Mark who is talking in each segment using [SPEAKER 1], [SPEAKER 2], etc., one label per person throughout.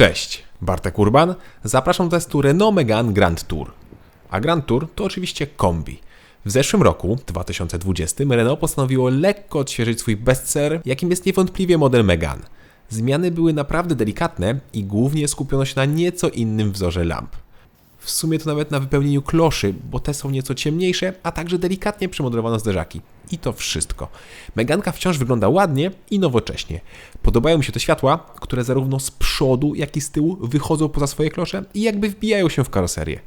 [SPEAKER 1] Cześć, Bartek Urban. Zapraszam do testu Renault Megane Grand Tour. A Grand Tour to oczywiście kombi. W zeszłym roku, 2020, Renault postanowiło lekko odświeżyć swój bestseller, jakim jest niewątpliwie model Megane. Zmiany były naprawdę delikatne i głównie skupiono się na nieco innym wzorze lamp. W sumie to nawet na wypełnieniu kloszy, bo te są nieco ciemniejsze, a także delikatnie przemodelowano zderzaki. I to wszystko. Meganka wciąż wygląda ładnie i nowocześnie. Podobają mi się te światła, które zarówno z przodu, jak i z tyłu wychodzą poza swoje klosze i jakby wbijają się w karoserię.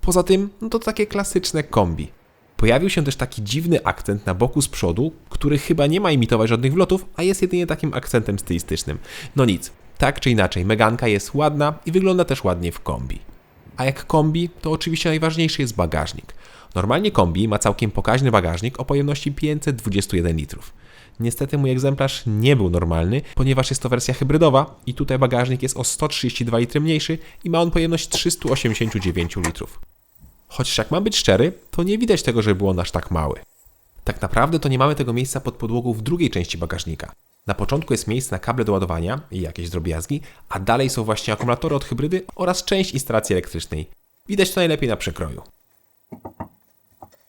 [SPEAKER 1] Poza tym, no to takie klasyczne kombi. Pojawił się też taki dziwny akcent na boku z przodu, który chyba nie ma imitować żadnych wlotów, a jest jedynie takim akcentem stylistycznym. No nic, tak czy inaczej, Meganka jest ładna i wygląda też ładnie w kombi. A jak kombi, to oczywiście najważniejszy jest bagażnik. Normalnie kombi ma całkiem pokaźny bagażnik o pojemności 521 litrów. Niestety mój egzemplarz nie był normalny, ponieważ jest to wersja hybrydowa i tutaj bagażnik jest o 132 litry mniejszy i ma on pojemność 389 litrów. Chociaż jak mam być szczery, to nie widać tego, że był on aż tak mały. Tak naprawdę to nie mamy tego miejsca pod podłogą w drugiej części bagażnika. Na początku jest miejsce na kable do ładowania i jakieś drobiazgi, a dalej są właśnie akumulatory od hybrydy oraz część instalacji elektrycznej. Widać to najlepiej na przekroju.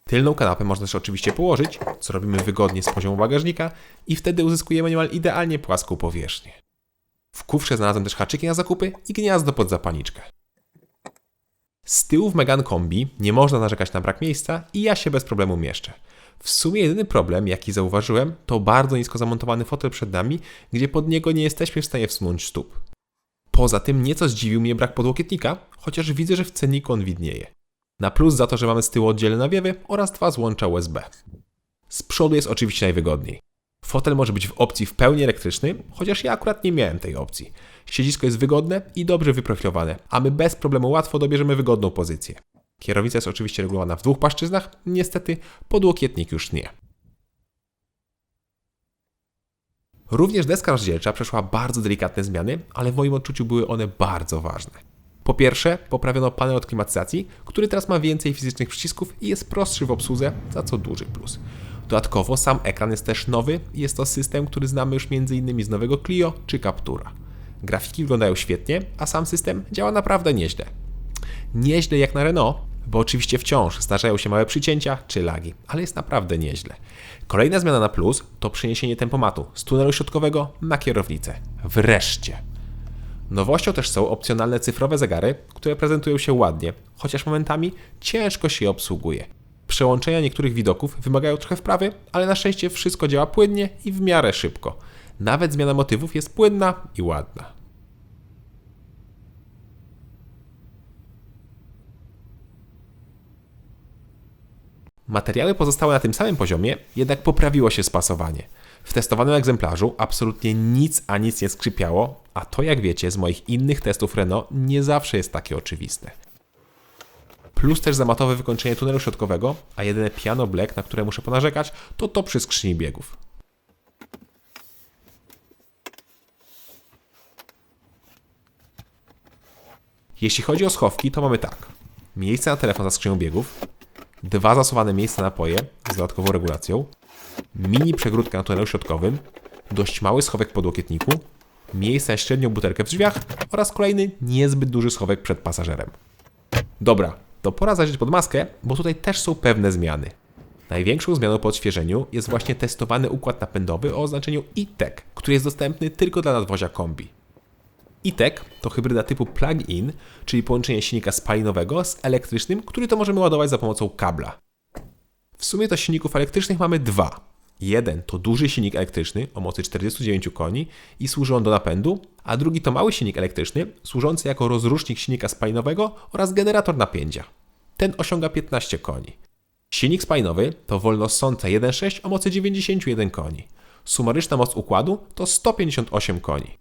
[SPEAKER 1] Tylną kanapę można też oczywiście położyć, co robimy wygodnie z poziomu bagażnika i wtedy uzyskujemy niemal idealnie płaską powierzchnię. W kufrze znalazłem też haczyki na zakupy i gniazdo pod zapalniczkę. Z tyłu w Megan Kombi nie można narzekać na brak miejsca i ja się bez problemu mieszczę. W sumie jedyny problem, jaki zauważyłem, to bardzo nisko zamontowany fotel przed nami, gdzie pod niego nie jesteśmy w stanie wsunąć stóp. Poza tym nieco zdziwił mnie brak podłokietnika, chociaż widzę, że w cenniku on widnieje. Na plus za to, że mamy z tyłu oddzielne nawiewy oraz dwa złącza USB. Z przodu jest oczywiście najwygodniej. Fotel może być w opcji w pełni elektryczny, chociaż ja akurat nie miałem tej opcji. Siedzisko jest wygodne i dobrze wyprofilowane, a my bez problemu łatwo dobierzemy wygodną pozycję. Kierownica jest oczywiście regulowana w dwóch płaszczyznach, niestety podłokietnik już nie. Również deska rozdzielcza przeszła bardzo delikatne zmiany, ale w moim odczuciu były one bardzo ważne. Po pierwsze, poprawiono panel od klimatyzacji, który teraz ma więcej fizycznych przycisków i jest prostszy w obsłudze, za co duży plus. Dodatkowo sam ekran jest też nowy i jest to system, który znamy już m.in. z nowego Clio czy Captura. Grafiki wyglądają świetnie, a sam system działa naprawdę nieźle. Nieźle jak na Renault, bo oczywiście wciąż zdarzają się małe przycięcia czy lagi, ale jest naprawdę nieźle. Kolejna zmiana na plus to przeniesienie tempomatu z tunelu środkowego na kierownicę. Wreszcie! Nowością też są opcjonalne cyfrowe zegary, które prezentują się ładnie, chociaż momentami ciężko się je obsługuje. Przełączenia niektórych widoków wymagają trochę wprawy, ale na szczęście wszystko działa płynnie i w miarę szybko. Nawet zmiana motywów jest płynna i ładna. Materiały pozostały na tym samym poziomie, jednak poprawiło się spasowanie. W testowanym egzemplarzu absolutnie nic a nic nie skrzypiało, a to jak wiecie z moich innych testów Renault nie zawsze jest takie oczywiste. Plus też zamatowe wykończenie tunelu środkowego, a jedyne piano black, na które muszę ponarzekać, to to przy skrzyni biegów. Jeśli chodzi o schowki, to mamy tak. Miejsce na telefon za skrzynią biegów, dwa zasuwane miejsca na napoje z dodatkową regulacją, mini przegródka na tunelu środkowym, dość mały schowek pod łokietniku, miejsce na średnią butelkę w drzwiach oraz kolejny niezbyt duży schowek przed pasażerem. Dobra, to pora zajrzeć pod maskę, bo tutaj też są pewne zmiany. Największą zmianą po odświeżeniu jest właśnie testowany układ napędowy o oznaczeniu e-tech, który jest dostępny tylko dla nadwozia kombi. E-tech to hybryda typu plug-in, czyli połączenie silnika spalinowego z elektrycznym, który to możemy ładować za pomocą kabla. W sumie to silników elektrycznych mamy dwa. Jeden to duży silnik elektryczny o mocy 49 koni i służy on do napędu, a drugi to mały silnik elektryczny służący jako rozrusznik silnika spalinowego oraz generator napięcia. Ten osiąga 15 koni. Silnik spalinowy to wolnossąca 1.6 o mocy 91 koni. Sumaryczna moc układu to 158 koni.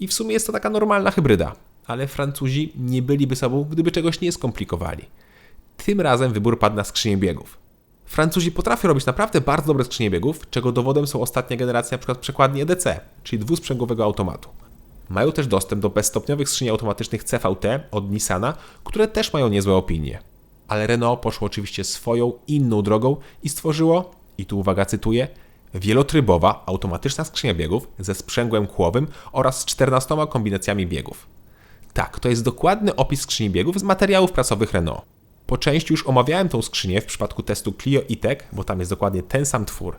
[SPEAKER 1] I w sumie jest to taka normalna hybryda, ale Francuzi nie byliby sobą, gdyby czegoś nie skomplikowali. Tym razem wybór padł na skrzynię biegów. Francuzi potrafią robić naprawdę bardzo dobre skrzynie biegów, czego dowodem są ostatnia generacja np. przekładni EDC, czyli dwusprzęgłowego automatu. Mają też dostęp do bezstopniowych skrzyni automatycznych CVT od Nissana, które też mają niezłe opinie. Ale Renault poszło oczywiście swoją, inną drogą i stworzyło, i tu uwaga cytuję, wielotrybowa, automatyczna skrzynia biegów ze sprzęgłem kłowym oraz z 14 kombinacjami biegów. Tak, to jest dokładny opis skrzyni biegów z materiałów prasowych Renault. Po części już omawiałem tą skrzynię w przypadku testu Clio e-Tech, bo tam jest dokładnie ten sam twór.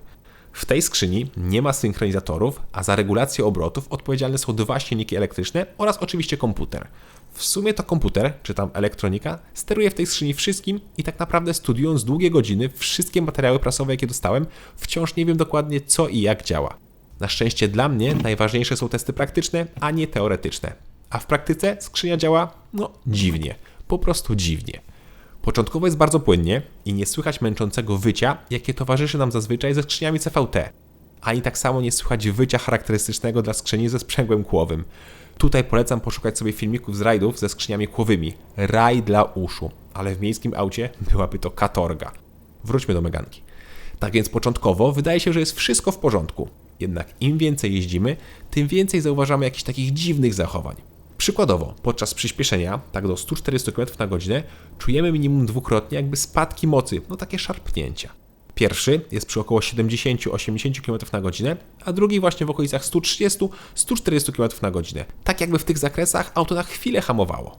[SPEAKER 1] W tej skrzyni nie ma synchronizatorów, a za regulację obrotów odpowiedzialne są dwa silniki elektryczne oraz oczywiście komputer. W sumie to komputer, czy tam elektronika, steruje w tej skrzyni wszystkim i tak naprawdę studiując długie godziny wszystkie materiały prasowe, jakie dostałem, wciąż nie wiem dokładnie co i jak działa. Na szczęście dla mnie najważniejsze są testy praktyczne, a nie teoretyczne. A w praktyce skrzynia działa, no dziwnie, po prostu dziwnie. Początkowo jest bardzo płynnie i nie słychać męczącego wycia, jakie towarzyszy nam zazwyczaj ze skrzyniami CVT. Ani tak samo nie słychać wycia charakterystycznego dla skrzyni ze sprzęgłem kłowym. Tutaj polecam poszukać sobie filmików z rajdów ze skrzyniami kłowymi. Raj dla uszu, ale w miejskim aucie byłaby to katorga. Wróćmy do Meganki. Tak więc początkowo wydaje się, że jest wszystko w porządku. Jednak im więcej jeździmy, tym więcej zauważamy jakichś takich dziwnych zachowań. Przykładowo, podczas przyspieszenia, tak do 140 km na godzinę, czujemy minimum dwukrotnie jakby spadki mocy, no takie szarpnięcia. Pierwszy jest przy około 70-80 km na godzinę, a drugi właśnie w okolicach 130-140 km na godzinę. Tak jakby w tych zakresach auto na chwilę hamowało.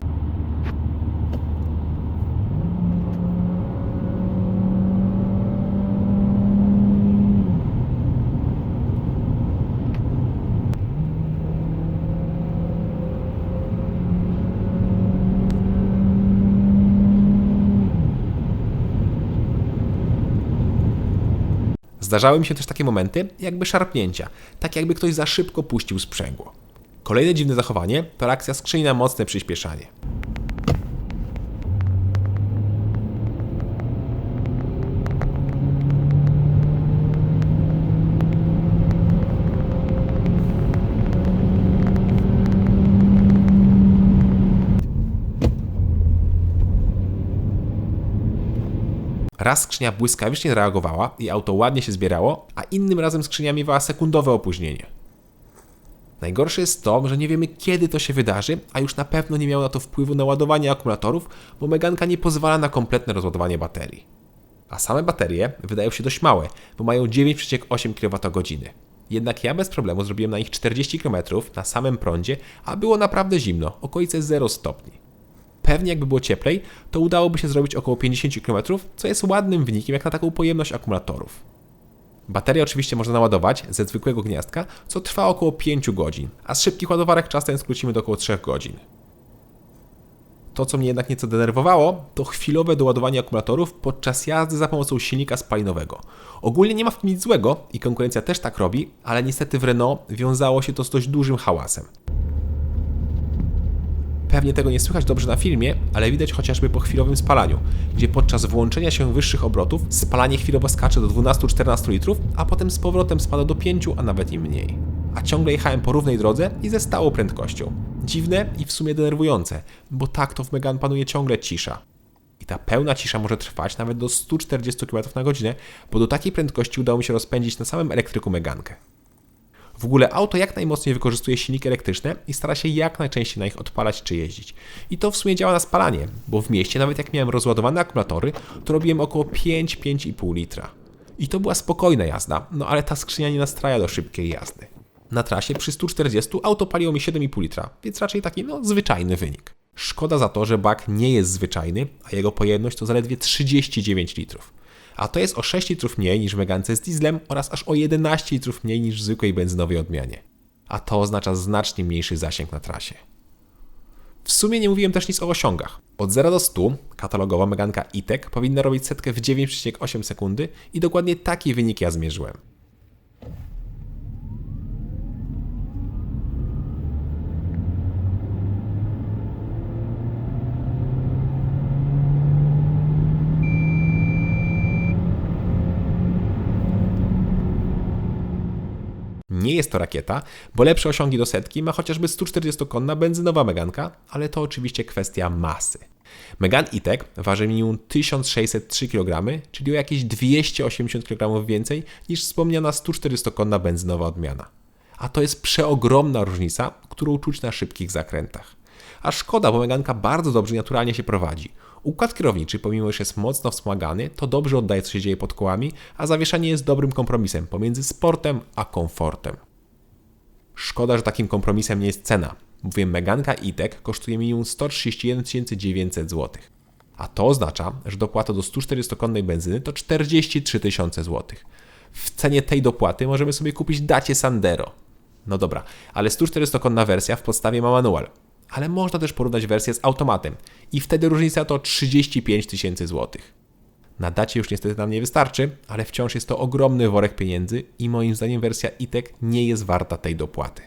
[SPEAKER 1] Zdarzały mi się też takie momenty, jakby szarpnięcia, tak jakby ktoś za szybko puścił sprzęgło. Kolejne dziwne zachowanie to reakcja skrzyni na mocne przyspieszanie. Raz skrzynia błyskawicznie reagowała i auto ładnie się zbierało, a innym razem skrzynia miewała sekundowe opóźnienie. Najgorsze jest to, że nie wiemy kiedy to się wydarzy, a już na pewno nie miało na to wpływu na ładowanie akumulatorów, bo Meganka nie pozwala na kompletne rozładowanie baterii. A same baterie wydają się dość małe, bo mają 9,8 kWh. Jednak ja bez problemu zrobiłem na nich 40 km na samym prądzie, a było naprawdę zimno, okolice 0 stopni. Pewnie jakby było cieplej, to udałoby się zrobić około 50 km, co jest ładnym wynikiem jak na taką pojemność akumulatorów. Baterię oczywiście można naładować ze zwykłego gniazdka, co trwa około 5 godzin, a z szybkich ładowarek czas ten skrócimy do około 3 godzin. To, co mnie jednak nieco denerwowało, to chwilowe doładowanie akumulatorów podczas jazdy za pomocą silnika spalinowego. Ogólnie nie ma w tym nic złego i konkurencja też tak robi, ale niestety w Renault wiązało się to z dość dużym hałasem. Pewnie tego nie słychać dobrze na filmie, ale widać chociażby po chwilowym spalaniu, gdzie podczas włączenia się wyższych obrotów spalanie chwilowo skacze do 12-14 litrów, a potem z powrotem spada do 5, a nawet i mniej. A ciągle jechałem po równej drodze i ze stałą prędkością. Dziwne i w sumie denerwujące, bo tak to w Megan panuje ciągle cisza. I ta pełna cisza może trwać nawet do 140 km na godzinę, bo do takiej prędkości udało mi się rozpędzić na samym elektryku Megankę. W ogóle auto jak najmocniej wykorzystuje silniki elektryczne i stara się jak najczęściej na nich odpalać czy jeździć. I to w sumie działa na spalanie, bo w mieście nawet jak miałem rozładowane akumulatory, to robiłem około 5-5,5 litra. I to była spokojna jazda, no ale ta skrzynia nie nastraja do szybkiej jazdy. Na trasie przy 140 auto paliło mi 7,5 litra, więc raczej taki no zwyczajny wynik. Szkoda za to, że bak nie jest zwyczajny, a jego pojemność to zaledwie 39 litrów a to jest o 6 litrów mniej niż w Megance z dieslem oraz aż o 11 litrów mniej niż w zwykłej benzynowej odmianie. A to oznacza znacznie mniejszy zasięg na trasie. W sumie nie mówiłem też nic o osiągach. Od 0 do 100 katalogowa Meganka e powinna robić setkę w 9,8 sekundy i dokładnie taki wynik ja zmierzyłem. Nie jest to rakieta, bo lepsze osiągi do setki ma chociażby 140-konna benzynowa Meganka, ale to oczywiście kwestia masy. Megan E-Tech waży minimum 1603 kg, czyli o jakieś 280 kg więcej niż wspomniana 140-konna benzynowa odmiana. a to jest przeogromna różnica, którą czuć na szybkich zakrętach. A szkoda, bo Meganka bardzo dobrze i naturalnie się prowadzi. Układ kierowniczy, pomimo że jest mocno wspomagany, to dobrze oddaje, co się dzieje pod kołami, a zawieszanie jest dobrym kompromisem pomiędzy sportem a komfortem. Szkoda, że takim kompromisem nie jest cena, bowiem Meganka E-Tech kosztuje minimum 131 900 zł. A to oznacza, że dopłata do 140-konnej benzyny to 43 tysiące złotych. W cenie tej dopłaty możemy sobie kupić Dacie Sandero. No dobra, ale 140-konna wersja w podstawie ma manual. Ale można też porównać wersję z automatem i wtedy różnica to 35 tysięcy złotych. Na dacie już niestety nam nie wystarczy, ale wciąż jest to ogromny worek pieniędzy i moim zdaniem wersja e-tech nie jest warta tej dopłaty.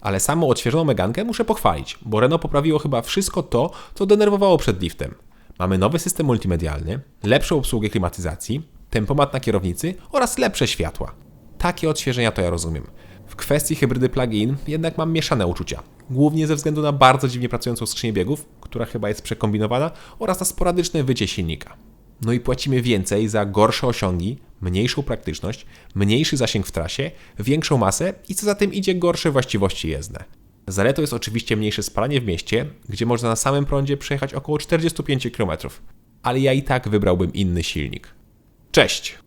[SPEAKER 1] Ale samą odświeżoną Megankę muszę pochwalić, bo Renault poprawiło chyba wszystko to, co denerwowało przed liftem. Mamy nowy system multimedialny, lepszą obsługę klimatyzacji, tempomat na kierownicy oraz lepsze światła. Takie odświeżenia to ja rozumiem. W kwestii hybrydy plug-in jednak mam mieszane uczucia. Głównie ze względu na bardzo dziwnie pracującą skrzynię biegów, która chyba jest przekombinowana, oraz na sporadyczne wycie silnika. No i płacimy więcej za gorsze osiągi, mniejszą praktyczność, mniejszy zasięg w trasie, większą masę i co za tym idzie gorsze właściwości jezdne. Zaletą jest oczywiście mniejsze spalanie w mieście, gdzie można na samym prądzie przejechać około 45 km. Ale ja i tak wybrałbym inny silnik. Cześć!